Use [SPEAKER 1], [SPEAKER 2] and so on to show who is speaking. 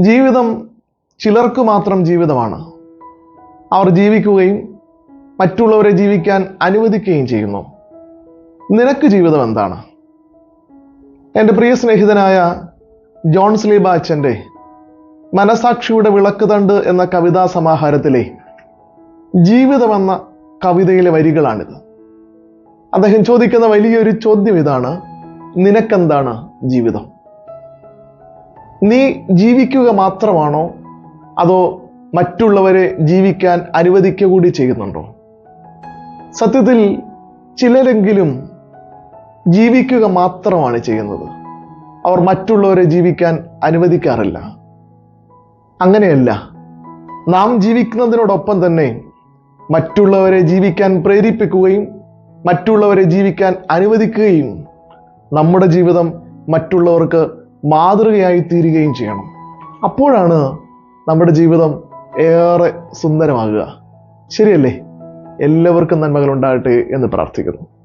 [SPEAKER 1] ജീവിതം ചിലർക്ക് മാത്രം ജീവിതമാണ്. അവർ ജീവിക്കുകയും മറ്റുള്ളവരെ ജീവിക്കാൻ അനുവദിക്കുകയും ചെയ്യുന്നു. നിനക്ക് ജീവിതം എന്താണ്? എന്റെ പ്രിയ സ്നേഹിതനായ ജോൺ സ്ലീബ അച്ഛന്റെ മനസാക്ഷിയുടെ വിളക്കുതണ്ട് എന്ന കവിതാ സമാഹാരത്തിലെ ജീവിതമെന്ന കവിതയിലെ വരികളാണിത്. അദ്ദേഹം ചോദിക്കുന്ന വലിയൊരു ചോദ്യം ഇതാണ് നിനക്കെന്താണ് ജീവിതം? നീ ജീവിക്കുക മാത്രമാണോ? അതോ മറ്റുള്ളവരെ ജീവിക്കാൻ അനുവദിക്കുക കൂടി ചെയ്യുന്നുണ്ടോ? സത്യത്തിൽ ചിലരെങ്കിലും ജീവിക്കുക മാത്രമാണ് ചെയ്യുന്നത്. അവർ മറ്റുള്ളവരെ ജീവിക്കാൻ അനുവദിക്കാറില്ല. അങ്ങനെയല്ല. നാം ജീവിക്കുന്നതിനോടൊപ്പം തന്നെ മറ്റുള്ളവരെ ജീവിക്കാൻ പ്രേരിപ്പിക്കുകയും മറ്റുള്ളവരെ ജീവിക്കാൻ അനുവദിക്കുകയും നമ്മുടെ ജീവിതം മറ്റുള്ളവർക്ക് മാതൃകയായി തീരുകയും ചെയ്യണം. അപ്പോഴാണ് നമ്മുടെ ജീവിതം ഏറെ സുന്ദരമാകുക. ശരിയല്ലേ? എല്ലാവർക്കും നന്മകൾ ഉണ്ടാകട്ടെ എന്ന് പ്രാർത്ഥിക്കുന്നു.